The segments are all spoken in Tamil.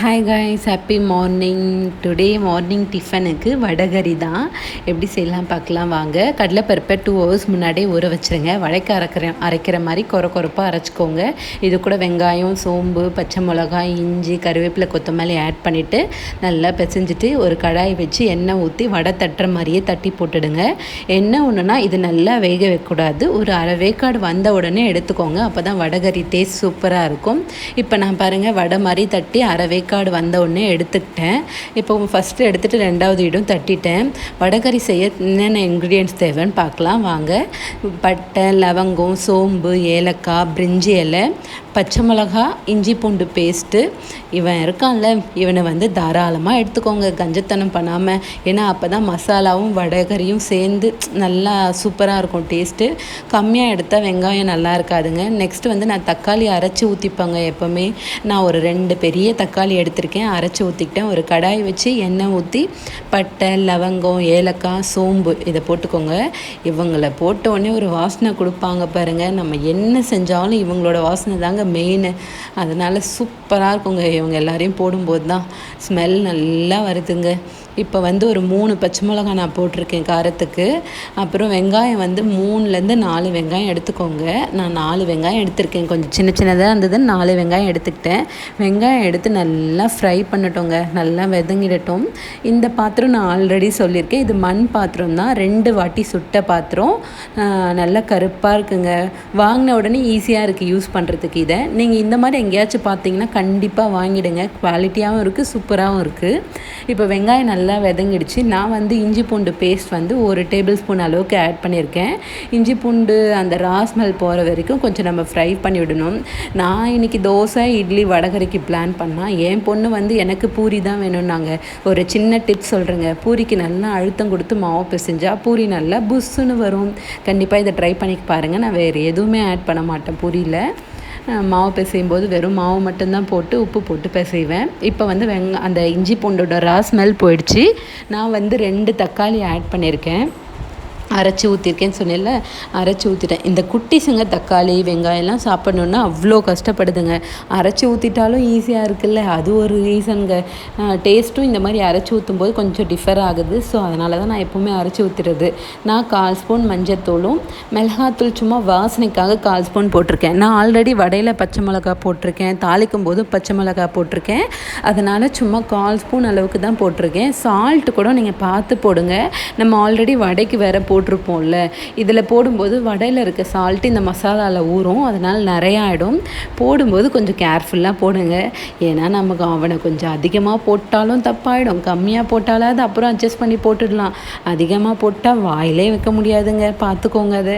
Hi guys happy morning today morning டிஃபனுக்கு வடகரி தான். எப்படி செய்யலாம் பார்க்கலாம் வாங்க. கடலைப்பருப்பை டூ ஹவர்ஸ் முன்னாடியே ஊற வச்சுருங்க. வடைக்கு அரைக்கிற அரைக்கிற மாதிரி குறை குறைப்பாக அரைச்சிக்கோங்க. இது கூட வெங்காயம் சோம்பு பச்சை மிளகாய் இஞ்சி கருவேப்பிலை கொத்தமல்லி ஆட் பண்ணிவிட்டு நல்லா பிசைஞ்சிட்டு ஒரு கடாய் வச்சு எண்ணெய் ஊற்றி வடை தட்டுற மாதிரியே தட்டி போட்டுடுங்க. எண்ணெய் ஒன்றுனா இது நல்லா வேக வைக்கக்கூடாது. ஒரு அரை வேக்காடு வந்த உடனே எடுத்துக்கோங்க. அப்போ தான் வடகரி டேஸ்ட் சூப்பராக இருக்கும். இப்போ நான் பாருங்கள் வடை மாதிரி தட்டி அரை வேக்காடு வந்த உடனே எடுத்துக்கிட்டேன். இப்போ ஃபஸ்ட்டு எடுத்துகிட்டு ரெண்டாவது இடம் தட்டிட்டேன். வடகறி செய்ய என்னென்ன இன்க்ரீடியன்ஸ் தேவைன்னு பார்க்கலாம். வாங்க. பட்டை லவங்கம் சோம்பு ஏலக்காய் பிரிஞ்சி இலை பச்சை மிளகா இஞ்சி பூண்டு பேஸ்ட்டு இவன் இருக்கான்ல இவனை வந்து தாராளமாக எடுத்துக்கோங்க. கஞ்சத்தனம் பண்ணாமல் ஏன்னா அப்போ தான் மசாலாவும் வடகறியும் சேர்ந்து நல்லா சூப்பராக இருக்கும் டேஸ்ட்டு கம்மியாக எடுத்தால் வெங்காயம் நல்லா இருக்காதுங்க. நெக்ஸ்ட்டு வந்து நான் தக்காளி அரைச்சி ஊற்றிப்பாங்க எப்போவுமே. நான் ஒரு ரெண்டு பெரிய தக்காளி எடுத்திருக்கேன். அரைச்சி ஊற்றிக்கிட்டேன் ஒரு கடாய் வச்சு எண்ணெய் ஊற்றி பட்டை லவங்கம் ஏலக்காய் சோம்பு இதை போட்டுக்கோங்க. இவங்களை போட்ட உடனே ஒரு வாசனை கொடுப்பாங்க பாருங்கள் நம்ம என்ன செஞ்சாலும் இவங்களோட வாசனை தாங்க மெயின் அதனால் சூப்பராக இருக்குங்க. இவங்க எல்லாரையும் போடும்போது தான் ஸ்மெல் நல்லா வருதுங்க. இப்போ வந்து ஒரு மூணு பச்சை மிளகா நான் போட்டிருக்கேன் காரத்துக்கு. அப்புறம் வெங்காயம் வந்து மூணுலேருந்து நாலு வெங்காயம் எடுத்துக்கோங்க. நான் நாலு வெங்காயம் எடுத்திருக்கேன். கொஞ்சம் சின்ன சின்னதாக இருந்தது நாலு வெங்காயம் எடுத்துக்கிட்டேன். வெங்காயம் எடுத்து நல்லா நல்லா ஃப்ரை பண்ணட்டோங்க. நல்லா வெதங்கிடட்டும். இந்த பாத்திரம் நான் ஆல்ரெடி சொல்லியிருக்கேன். இது மண் பாத்திரம் தான். ரெண்டு வாட்டி சுட்ட பாத்திரம். நல்லா கருப்பாக இருக்குங்க. வாங்கின உடனே ஈஸியாக இருக்குது யூஸ் பண்ணுறதுக்கு இதை. நீங்கள் இந்த மாதிரி எங்கேயாச்சும் பார்த்தீங்கன்னா கண்டிப்பாக வாங்கிடுங்க. குவாலிட்டியாகவும் இருக்குது சூப்பராகவும் இருக்குது இப்போ வெங்காயம் நல்லா விதங்கிடுச்சு. நான் வந்து இஞ்சி பூண்டு பேஸ்ட் வந்து ஒரு டேபிள் ஸ்பூன் அளவுக்கு ஆட் பண்ணியிருக்கேன். இஞ்சி பூண்டு அந்த ராஸ்மல் போகிற வரைக்கும் கொஞ்சம் நம்ம ஃப்ரை பண்ணி விடணும் நான் இன்றைக்கி தோசை இட்லி வடகரிக்கு பிளான் பண்ணால் ஏன் என் பொண்ணு வந்து எனக்கு பூரி தான் வேணும்னாங்க. ஒரு சின்ன டிப்ஸ் சொல்கிறேங்க பூரிக்கு நல்லா அழுத்தம் கொடுத்து மாவு பிசைஞ்சால் பூரி நல்லா புஷ்ஷுன்னு வரும். கண்டிப்பாக இதை ட்ரை பண்ணி பாருங்கள் நான் வேறு எதுவுமே ஆட் பண்ண மாட்டேன் பூரியில். மாவு பிசையும் போது வெறும் மாவு மட்டும்தான் போட்டு உப்பு போட்டு பிசைவேன். இப்போ வந்து வெங் அந்த இஞ்சி பூண்டோட ரா ஸ்மெல் போயிடுச்சு. நான் வந்து ரெண்டு தக்காளி ஆட் பண்ணியிருக்கேன். அரைச்சி ஊற்றிருக்கேன்னு சொன்னேன்ல அரைச்சி ஊற்றிட்டேன் இந்த குட்டிஸுங்க தக்காளி வெங்காயம்லாம் சாப்பிட்ணுன்னா அவ்வளோ கஷ்டப்படுதுங்க. அரைச்சி ஊற்றிட்டாலும் ஈஸியாக இருக்குல்ல? அது ஒரு ரீசனுங்க டேஸ்ட்டும் இந்த மாதிரி அரைச்சி ஊற்றும் போது கொஞ்சம் டிஃபர் ஆகுது. ஸோ அதனால தான் நான் எப்போவுமே அரைச்சி ஊற்றுறது நான் கால் ஸ்பூன் மஞ்சத்தூளும் மிளகாத்தூள் சும்மா வாசனைக்காக கால் ஸ்பூன் போட்டிருக்கேன். நான் ஆல்ரெடி வடையில் பச்சை மிளகா போட்டிருக்கேன். தாளிக்கும் போது பச்சை மிளகா போட்டிருக்கேன். அதனால் சும்மா கால் ஸ்பூன் அளவுக்கு தான் போட்டிருக்கேன். சால்ட்டு கூட நீங்கள் பார்த்து போடுங்க. நம்ம ஆல்ரெடி வடைக்கு வேறு போ போட்டிருப்போம்ல. இதில் போடும்போது வடையில் இருக்க சால்ட்டு இந்த மசாலாவில் ஊறும் அதனால் நிறையா ஆகிடும் போடும்போது கொஞ்சம் கேர்ஃபுல்லாக போடுங்க. ஏன்னா நமக்கு அவனை கொஞ்சம் அதிகமாக போட்டாலும் தப்பாயிடும். கம்மியாக போட்டாலாவது அப்புறம் அட்ஜஸ்ட் பண்ணி போட்டுடலாம். அதிகமாக போட்டால் வாயிலே வைக்க முடியாதுங்க. பார்த்துக்கோங்க அதை.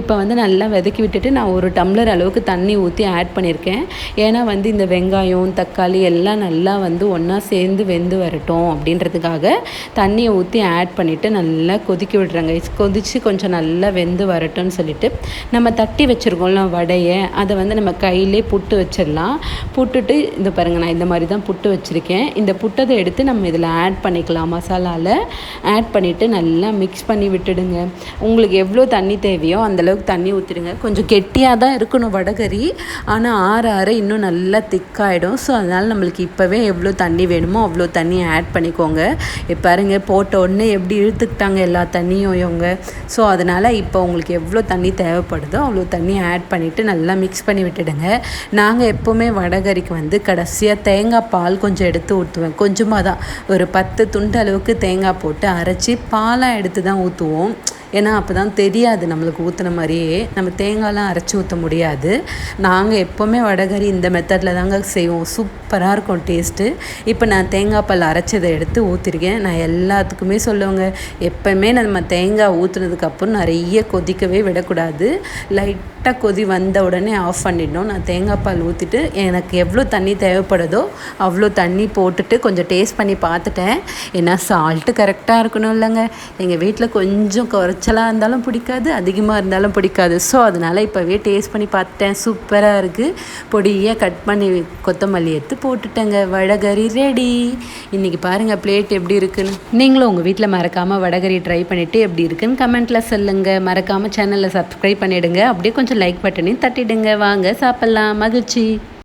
இப்போ வந்து நல்லா விதக்கி விட்டுட்டு நான் ஒரு டம்ளர் அளவுக்கு தண்ணி ஊற்றி ஆட் பண்ணியிருக்கேன். ஏன்னா வந்து இந்த வெங்காயம் தக்காளி எல்லாம் நல்லா வந்து ஒன்றா சேர்ந்து வெந்து வரட்டும் அப்படின்றதுக்காக தண்ணியை ஊற்றி ஆட் பண்ணிவிட்டு நல்லா கொதிக்க விடுறாங்க. கொதித்து கொஞ்சம் நல்லா வெந்து வரட்டும்னு சொல்லிட்டு நம்ம தட்டி வச்சுருக்கோம்ல வடையை அதை வந்து நம்ம கையிலே புட்டு வச்சிடலாம். புட்டுட்டு இந்த பாருங்கள் நான் இந்த மாதிரி தான் புட்டு வச்சுருக்கேன். இந்த புட்டதை எடுத்து நம்ம இதில் ஆட் பண்ணிக்கலாம். மசாலாவில் ஆட் பண்ணிவிட்டு நல்லா மிக்ஸ் பண்ணி விட்டுடுங்க. உங்களுக்கு எவ்வளோ தண்ணி தேவையோ அந்தளவுக்கு தண்ணி ஊற்றிடுங்க கொஞ்சம் கெட்டியாக தான் இருக்கணும் வடகறி. ஆனால் ஆற ஆற இன்னும் நல்லா திக்காயிடும். ஸோ அதனால் நம்மளுக்கு இப்போவே எவ்வளோ தண்ணி வேணுமோ அவ்வளோ தண்ணி ஆட் பண்ணிக்கோங்க. பாருங்கள் போட்ட உடனே எப்படி இழுத்துக்கிட்டாங்க எல்லா தண்ணியும் இவங்க. ஸோ அதனால் இப்போ உங்களுக்கு எவ்வளோ தண்ணி தேவைப்படுதோ அவ்வளோ தண்ணி ஆட் பண்ணிவிட்டு நல்லா மிக்ஸ் பண்ணி விட்டுடுங்க. நாங்கள் எப்போவுமே வடகறிக்கு வந்து கடைசியாக தேங்காய் பால் கொஞ்சம் எடுத்து ஊற்றுவேன் கொஞ்சமாக தான். ஒரு பத்து துண்டு அளவுக்கு தேங்காய் போட்டு அரைச்சி பாலாக எடுத்து தான் ஊற்றுவோம் ஏன்னா அப்போ தான் தெரியாது நம்மளுக்கு ஊற்றுன மாதிரியே. நம்ம தேங்காய்லாம் அரைச்சி ஊற்ற முடியாது. நாங்கள் எப்போவுமே வடகறி இந்த மெத்தடில் தாங்க செய்வோம். சூப்பராக இருக்கும் டேஸ்ட்டு இப்போ நான் தேங்காய் பால் அரைச்சதை எடுத்து ஊற்றிருக்கேன் நான் எல்லாத்துக்குமே சொல்லுவேங்க எப்போவுமே நம்ம தேங்காய் ஊற்றுனதுக்கப்புறம் நிறைய கொதிக்கவே விடக்கூடாது. லைட்டாக கொதி வந்த உடனே ஆஃப் பண்ணிடணும். நான் தேங்காய் பால் ஊற்றிட்டு எனக்கு எவ்வளோ தண்ணி தேவைப்படுதோ அவ்வளோ தண்ணி போட்டுட்டு கொஞ்சம் டேஸ்ட் பண்ணி பார்த்துட்டேன். ஏன்னா சால்ட்டு கரெக்டாக இருக்கணும் இல்லைங்க. எங்கள் வீட்டில் கொஞ்சம் குறைச்சி குறைச்சலாக இருந்தாலும் பிடிக்காது அதிகமாக இருந்தாலும் பிடிக்காது. ஸோ அதனால் இப்போவே டேஸ்ட் பண்ணி பார்த்துட்டேன் சூப்பராக இருக்குது பொடியாக கட் பண்ணி கொத்தமல்லி எடுத்து போட்டுட்டேங்க. வடகரி ரெடி இன்றைக்கி பாருங்கள் பிளேட் எப்படி இருக்குன்னு. நீங்களும் உங்கள் வீட்டில் மறக்காமல் வடகரி ட்ரை பண்ணிவிட்டு எப்படி இருக்குன்னு கமெண்ட்டில் சொல்லுங்கள் மறக்காமல் சேனலில் சப்ஸ்கிரைப் பண்ணிவிடுங்க அப்படியே கொஞ்சம் லைக் பட்டனையும் தட்டிடுங்க. வாங்க சாப்பிட்லாம். மகிழ்ச்சி.